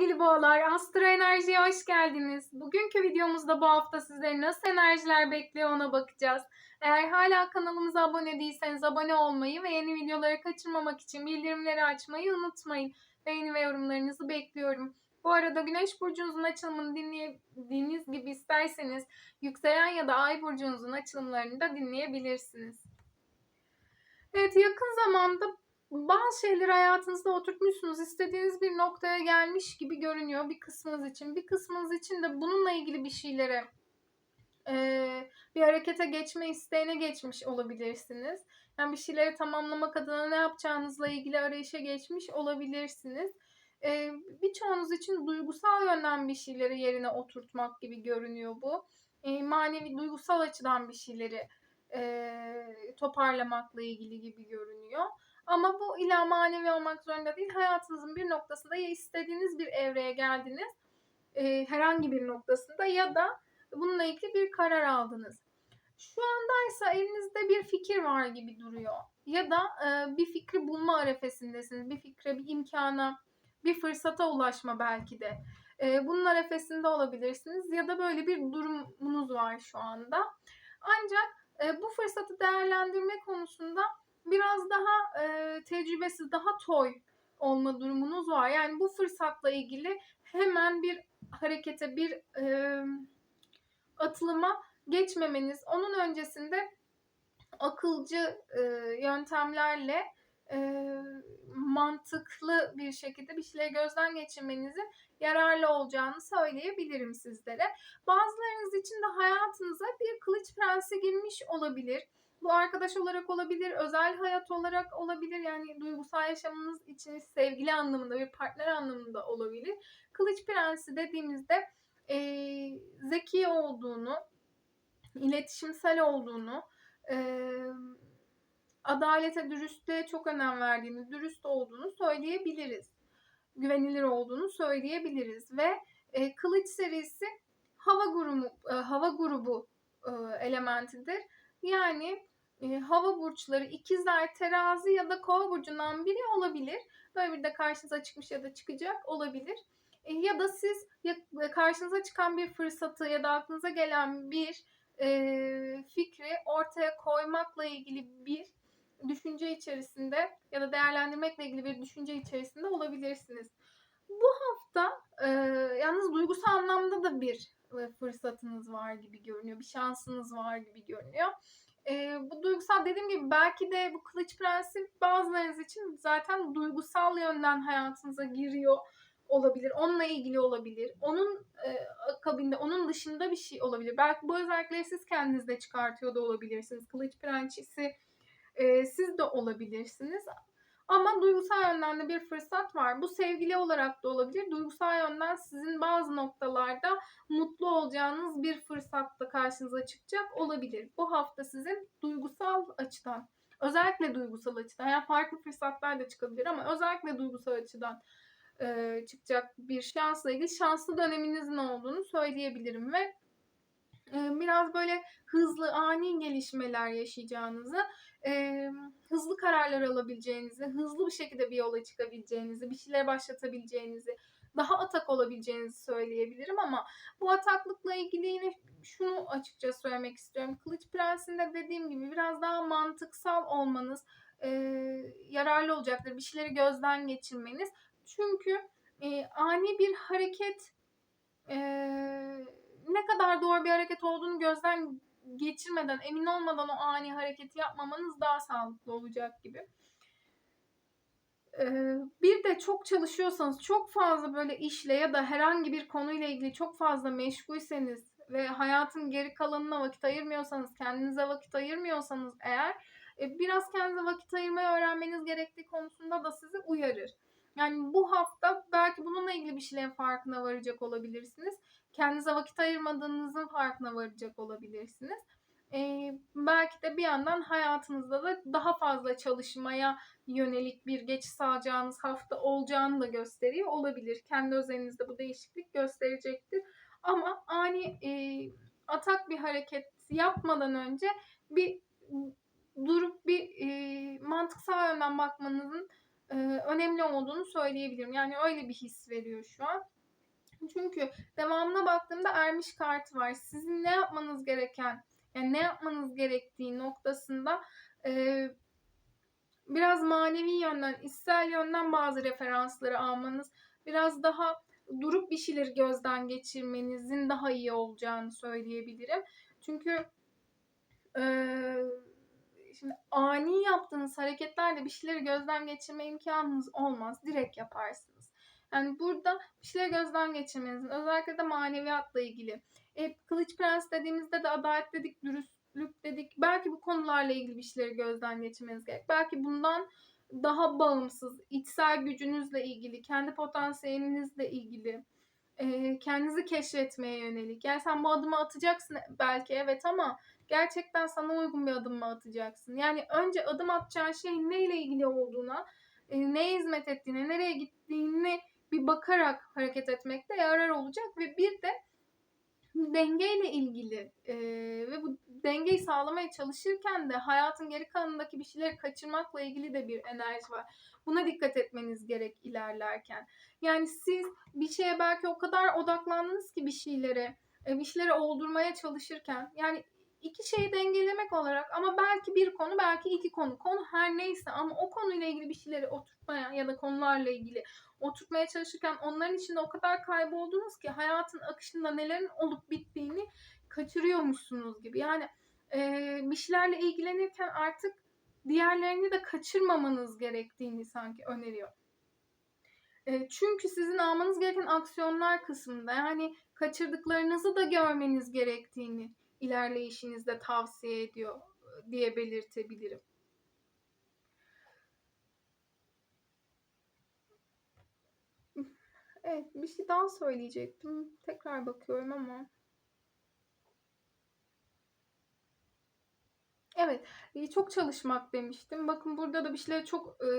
sevgili boğalar. Astro Enerji'ye hoş geldiniz. Bugünkü videomuzda bu hafta sizleri nasıl enerjiler bekliyor ona bakacağız. Eğer hala kanalımıza abone değilseniz abone olmayı ve yeni videoları kaçırmamak için bildirimleri açmayı unutmayın. Beğeni ve yorumlarınızı bekliyorum. Bu arada Güneş burcunuzun açılımını dinlediğiniz gibi isterseniz yükselen ya da ay burcunuzun açılımlarını da dinleyebilirsiniz. Evet yakın zamanda bazı şeyleri hayatınızda oturtmuşsunuz. istediğiniz bir noktaya gelmiş gibi görünüyor bir kısmınız için. Bir kısmınız için de bununla ilgili bir şeylere bir harekete geçme isteğine geçmiş olabilirsiniz. Yani bir şeyleri tamamlamak adına ne yapacağınızla ilgili arayışa geçmiş olabilirsiniz. E, birçoğunuz için duygusal yönden bir şeyleri yerine oturtmak gibi görünüyor bu. Manevi duygusal açıdan bir şeyleri toparlamakla ilgili gibi görünüyor. Ama bu illa manevi olmak zorunda değil. Hayatınızın bir noktasında ya istediğiniz bir evreye geldiniz e, herhangi bir noktasında ya da bununla ilgili bir karar aldınız. Şu andaysa elinizde bir fikir var gibi duruyor. Ya da e, bir fikri bulma arefesindesiniz. Bir fikre, bir imkana, bir fırsata ulaşma belki de. E, bunun arefesinde olabilirsiniz ya da böyle bir durumunuz var şu anda. Ancak e, bu fırsatı değerlendirme konusunda biraz daha e, tecrübesiz, daha toy olma durumunuz var. Yani bu fırsatla ilgili hemen bir harekete, bir e, atılıma geçmemeniz, onun öncesinde akılcı e, yöntemlerle e, mantıklı bir şekilde bir şeyleri gözden geçirmenizin yararlı olacağını söyleyebilirim sizlere. Bazılarınız için de hayatınıza bir kılıç prensi girmiş olabilir. Bu arkadaş olarak olabilir, özel hayat olarak olabilir. Yani duygusal yaşamınız için sevgili anlamında, bir partner anlamında olabilir. Kılıç prensi dediğimizde e, zeki olduğunu, iletişimsel olduğunu, e, adalete, dürüstlüğe çok önem verdiğini, dürüst olduğunu söyleyebiliriz. Güvenilir olduğunu söyleyebiliriz ve e, Kılıç serisi hava grubu e, hava grubu e, elementidir. Yani e, hava burçları ikizler, terazi ya da kova burcundan biri olabilir. Böyle bir de karşınıza çıkmış ya da çıkacak olabilir. E, ya da siz ya, karşınıza çıkan bir fırsatı ya da aklınıza gelen bir e, fikri ortaya koymakla ilgili bir düşünce içerisinde ya da değerlendirmekle ilgili bir düşünce içerisinde olabilirsiniz. Bu hafta e, yalnız duygusal anlamda da bir e, fırsatınız var gibi görünüyor. Bir şansınız var gibi görünüyor. E, bu duygusal dediğim gibi belki de bu Kılıç Prensi bazılarınız için zaten duygusal yönden hayatınıza giriyor olabilir. Onunla ilgili olabilir. Onun e, akabinde, onun dışında bir şey olabilir. Belki bu özellikleri siz kendinizde çıkartıyor da olabilirsiniz. Kılıç Prensesi e, siz de olabilirsiniz. Ama duygusal yönden de bir fırsat var. Bu sevgili olarak da olabilir. Duygusal yönden sizin bazı noktalarda mutlu olacağınız bir fırsat da karşınıza çıkacak olabilir. Bu hafta sizin duygusal açıdan, özellikle duygusal açıdan, yani farklı fırsatlar da çıkabilir ama özellikle duygusal açıdan e, çıkacak bir şansla ilgili şanslı döneminizin olduğunu söyleyebilirim ve e, biraz böyle hızlı ani gelişmeler yaşayacağınızı e, hızlı kararlar alabileceğinizi, hızlı bir şekilde bir yola çıkabileceğinizi, bir şeyler başlatabileceğinizi, daha atak olabileceğinizi söyleyebilirim ama bu ataklıkla ilgili yine şunu açıkça söylemek istiyorum. Kılıç Prensi'nde dediğim gibi biraz daha mantıksal olmanız e, yararlı olacaktır. Bir şeyleri gözden geçirmeniz. Çünkü e, ani bir hareket e, ne kadar doğru bir hareket olduğunu gözden geçirmeden, emin olmadan o ani hareketi yapmamanız daha sağlıklı olacak gibi. Ee, bir de çok çalışıyorsanız, çok fazla böyle işle ya da herhangi bir konuyla ilgili çok fazla meşgulseniz ve hayatın geri kalanına vakit ayırmıyorsanız, kendinize vakit ayırmıyorsanız eğer e, biraz kendinize vakit ayırmayı öğrenmeniz gerektiği konusunda da sizi uyarır. Yani bu hafta belki bununla ilgili bir şeylerin farkına varacak olabilirsiniz. Kendinize vakit ayırmadığınızın farkına varacak olabilirsiniz. Ee, belki de bir yandan hayatınızda da daha fazla çalışmaya yönelik bir geçiş sağlayacağınız hafta olacağını da gösteriyor olabilir. Kendi özelinizde bu değişiklik gösterecektir. Ama ani e, atak bir hareket yapmadan önce bir durup bir e, mantıksal yönden bakmanızın e, önemli olduğunu söyleyebilirim. Yani öyle bir his veriyor şu an. Çünkü devamına baktığımda ermiş kartı var. Sizin ne yapmanız gereken, yani ne yapmanız gerektiği noktasında e, biraz manevi yönden, içsel yönden bazı referansları almanız, biraz daha durup bir şeyleri gözden geçirmenizin daha iyi olacağını söyleyebilirim. Çünkü e, şimdi ani yaptığınız hareketlerle bir şeyleri gözden geçirme imkanınız olmaz. Direkt yaparsınız. Yani burada bir şeyleri gözden geçirmenizin özellikle de maneviyatla ilgili. E, Kılıç Prens dediğimizde de adalet dedik, dürüstlük dedik. Belki bu konularla ilgili bir şeyleri gözden geçirmeniz gerek. Belki bundan daha bağımsız, içsel gücünüzle ilgili, kendi potansiyelinizle ilgili, e, kendinizi keşfetmeye yönelik. Yani sen bu adımı atacaksın belki evet ama gerçekten sana uygun bir adım mı atacaksın? Yani önce adım atacağın şeyin neyle ilgili olduğuna, e, neye hizmet ettiğine, nereye gittiğine bir bakarak hareket etmekte yarar olacak ve bir de dengeyle ilgili e, ve bu dengeyi sağlamaya çalışırken de hayatın geri kalanındaki bir şeyleri kaçırmakla ilgili de bir enerji var. Buna dikkat etmeniz gerek ilerlerken. Yani siz bir şeye belki o kadar odaklandınız ki bir şeylere, e, bir şeyleri oldurmaya çalışırken yani iki şeyi dengelemek olarak ama belki bir konu belki iki konu. Konu her neyse ama o konuyla ilgili bir şeyleri oturtmaya ya da konularla ilgili oturtmaya çalışırken onların içinde o kadar kayboldunuz ki hayatın akışında nelerin olup bittiğini kaçırıyormuşsunuz gibi. Yani e, bir şeylerle ilgilenirken artık diğerlerini de kaçırmamanız gerektiğini sanki öneriyor. E, çünkü sizin almanız gereken aksiyonlar kısmında yani kaçırdıklarınızı da görmeniz gerektiğini ilerleyişinizde tavsiye ediyor diye belirtebilirim. Evet, bir şey daha söyleyecektim. Tekrar bakıyorum ama. Evet, çok çalışmak demiştim. Bakın burada da bir şeyler çok e,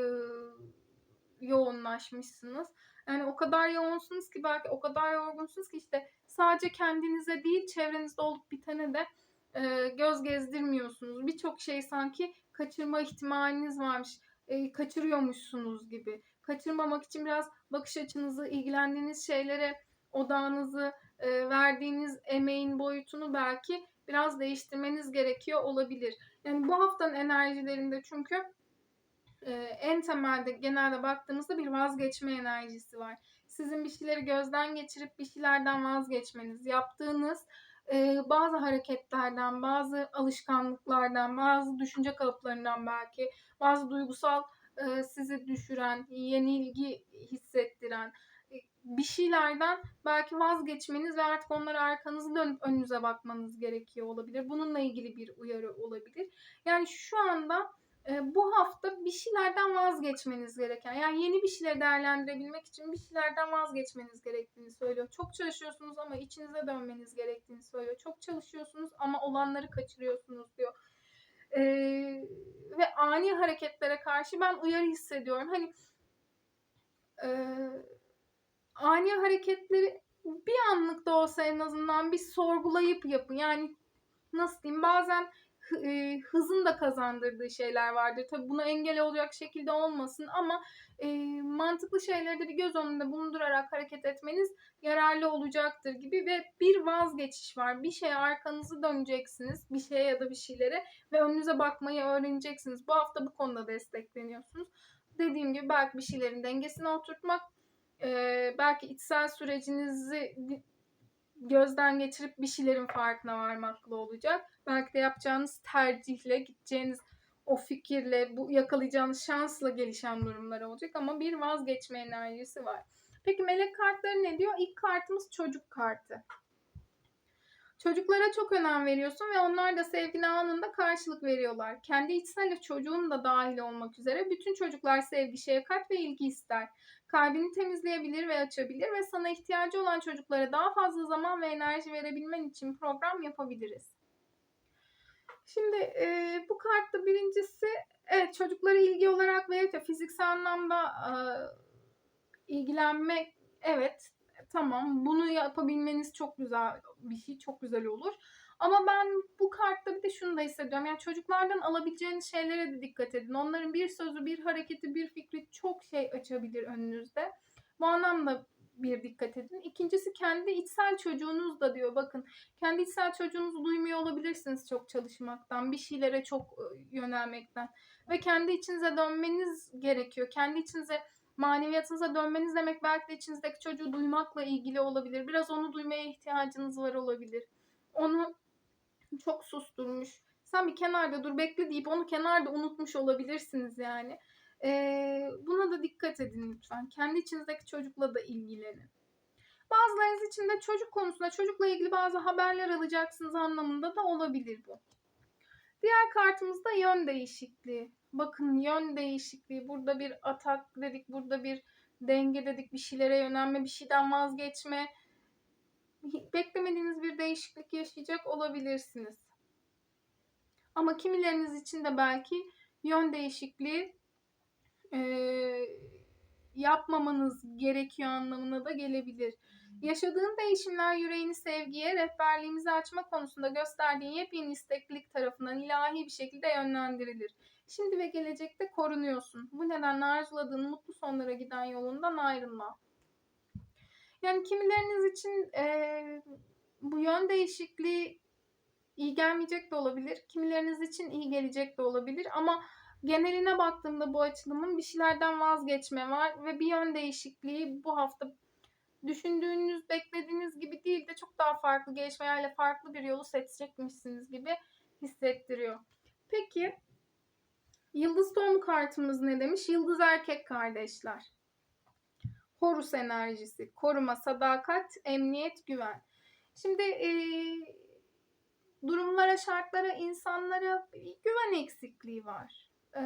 yoğunlaşmışsınız. Yani o kadar yoğunsunuz ki belki o kadar yorgunsunuz ki işte sadece kendinize değil çevrenizde olup bitene de e, göz gezdirmiyorsunuz. Birçok şey sanki kaçırma ihtimaliniz varmış. E, kaçırıyormuşsunuz gibi. Kaçırmamak için biraz bakış açınızı, ilgilendiğiniz şeylere odağınızı, e, verdiğiniz emeğin boyutunu belki biraz değiştirmeniz gerekiyor olabilir. Yani bu haftanın enerjilerinde çünkü e, en temelde genelde baktığımızda bir vazgeçme enerjisi var. Sizin bir şeyleri gözden geçirip bir şeylerden vazgeçmeniz, yaptığınız bazı hareketlerden, bazı alışkanlıklardan, bazı düşünce kalıplarından belki, bazı duygusal sizi düşüren, yenilgi hissettiren bir şeylerden belki vazgeçmeniz ve artık onlara arkanızı dönüp önünüze bakmanız gerekiyor olabilir. Bununla ilgili bir uyarı olabilir. Yani şu anda bu hafta bir şeylerden vazgeçmeniz gereken yani yeni bir şeyleri değerlendirebilmek için bir şeylerden vazgeçmeniz gerektiğini söylüyor. Çok çalışıyorsunuz ama içinize dönmeniz gerektiğini söylüyor. Çok çalışıyorsunuz ama olanları kaçırıyorsunuz diyor. E, ve ani hareketlere karşı ben uyarı hissediyorum. Hani e, ani hareketleri bir anlık da olsa en azından bir sorgulayıp yapın. Yani nasıl diyeyim bazen e, hızın da kazandırdığı şeyler vardır. Tabi buna engel olacak şekilde olmasın ama e, mantıklı şeyleri de bir göz önünde bulundurarak hareket etmeniz yararlı olacaktır gibi ve bir vazgeçiş var. Bir şeye arkanızı döneceksiniz. Bir şeye ya da bir şeylere ve önünüze bakmayı öğreneceksiniz. Bu hafta bu konuda destekleniyorsunuz. Dediğim gibi belki bir şeylerin dengesini oturtmak, e, belki içsel sürecinizi gözden geçirip bir şeylerin farkına varmakla olacak. Belki de yapacağınız tercihle, gideceğiniz o fikirle, bu yakalayacağınız şansla gelişen durumlar olacak ama bir vazgeçme enerjisi var. Peki melek kartları ne diyor? İlk kartımız çocuk kartı. Çocuklara çok önem veriyorsun ve onlar da sevgine anında karşılık veriyorlar. Kendi içsel çocuğun da dahil olmak üzere bütün çocuklar sevgi, şefkat ve ilgi ister. Kalbini temizleyebilir ve açabilir ve sana ihtiyacı olan çocuklara daha fazla zaman ve enerji verebilmen için program yapabiliriz. Şimdi e, bu kartta birincisi evet çocuklara ilgi olarak ve fiziksel anlamda e, ilgilenmek evet tamam bunu yapabilmeniz çok güzel bir şey çok güzel olur. Ama ben bu kartta bir de şunu da hissediyorum. Yani çocuklardan alabileceğiniz şeylere de dikkat edin. Onların bir sözü, bir hareketi, bir fikri çok şey açabilir önünüzde. Bu anlamda bir dikkat edin. İkincisi kendi içsel çocuğunuz da diyor. Bakın kendi içsel çocuğunuzu duymuyor olabilirsiniz çok çalışmaktan, bir şeylere çok yönelmekten. Ve kendi içinize dönmeniz gerekiyor. Kendi içinize maneviyatınıza dönmeniz demek belki de içinizdeki çocuğu duymakla ilgili olabilir. Biraz onu duymaya ihtiyacınız var olabilir. Onu çok susturmuş. Sen bir kenarda dur bekle deyip onu kenarda unutmuş olabilirsiniz yani. Ee, buna da dikkat edin lütfen. Kendi içinizdeki çocukla da ilgilenin. Bazılarınız için de çocuk konusunda çocukla ilgili bazı haberler alacaksınız anlamında da olabilir bu. Diğer kartımız da yön değişikliği. Bakın yön değişikliği. Burada bir atak dedik, burada bir denge dedik, bir şeylere yönelme, bir şeyden vazgeçme. Beklemediğiniz bir değişiklik yaşayacak olabilirsiniz. Ama kimileriniz için de belki yön değişikliği e, yapmamanız gerekiyor anlamına da gelebilir. Yaşadığın değişimler yüreğini sevgiye, rehberliğimizi açma konusunda gösterdiğin yepyeni isteklilik tarafından ilahi bir şekilde yönlendirilir. Şimdi ve gelecekte korunuyorsun. Bu nedenle arzuladığın mutlu sonlara giden yolundan ayrılma. Yani kimileriniz için e, bu yön değişikliği iyi gelmeyecek de olabilir. Kimileriniz için iyi gelecek de olabilir. Ama geneline baktığımda bu açılımın bir şeylerden vazgeçme var ve bir yön değişikliği bu hafta düşündüğünüz, beklediğiniz gibi değil de çok daha farklı gelişmelerle farklı bir yolu seçecekmişsiniz gibi hissettiriyor. Peki Yıldız doğumu kartımız ne demiş? Yıldız erkek kardeşler. Horus enerjisi, koruma, sadakat, emniyet, güven. Şimdi e, durumlara, şartlara, insanlara güven eksikliği var. E,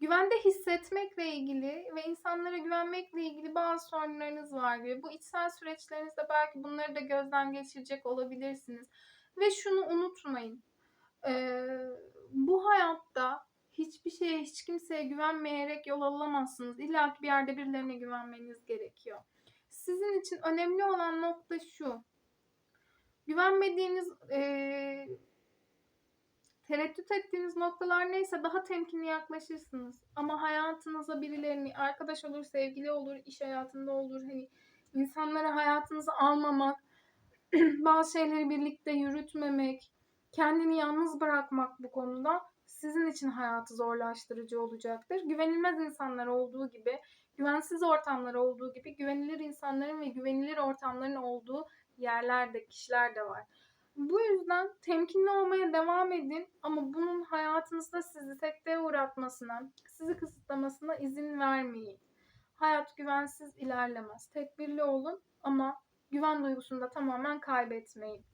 güvende hissetmekle ilgili ve insanlara güvenmekle ilgili bazı sorunlarınız var gibi. Bu içsel süreçlerinizde belki bunları da gözden geçirecek olabilirsiniz. Ve şunu unutmayın. E, bu hayatta hiçbir şeye, hiç kimseye güvenmeyerek yol alamazsınız. İlla ki bir yerde birilerine güvenmeniz gerekiyor. Sizin için önemli olan nokta şu. Güvenmediğiniz, e, tereddüt ettiğiniz noktalar neyse daha temkinli yaklaşırsınız. Ama hayatınıza birilerini, arkadaş olur, sevgili olur, iş hayatında olur. Hani insanları hayatınıza almamak, bazı şeyleri birlikte yürütmemek, kendini yalnız bırakmak bu konuda sizin için hayatı zorlaştırıcı olacaktır. Güvenilmez insanlar olduğu gibi, güvensiz ortamlar olduğu gibi güvenilir insanların ve güvenilir ortamların olduğu yerlerde, kişiler de var. Bu yüzden temkinli olmaya devam edin ama bunun hayatınızda sizi sekteye uğratmasına, sizi kısıtlamasına izin vermeyin. Hayat güvensiz ilerlemez. Tedbirli olun ama güven duygusunu da tamamen kaybetmeyin.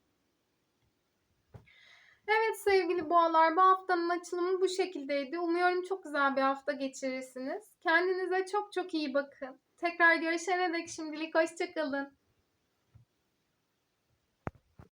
Evet sevgili boğalar bu haftanın açılımı bu şekildeydi. Umuyorum çok güzel bir hafta geçirirsiniz. Kendinize çok çok iyi bakın. Tekrar görüşene dek şimdilik hoşçakalın.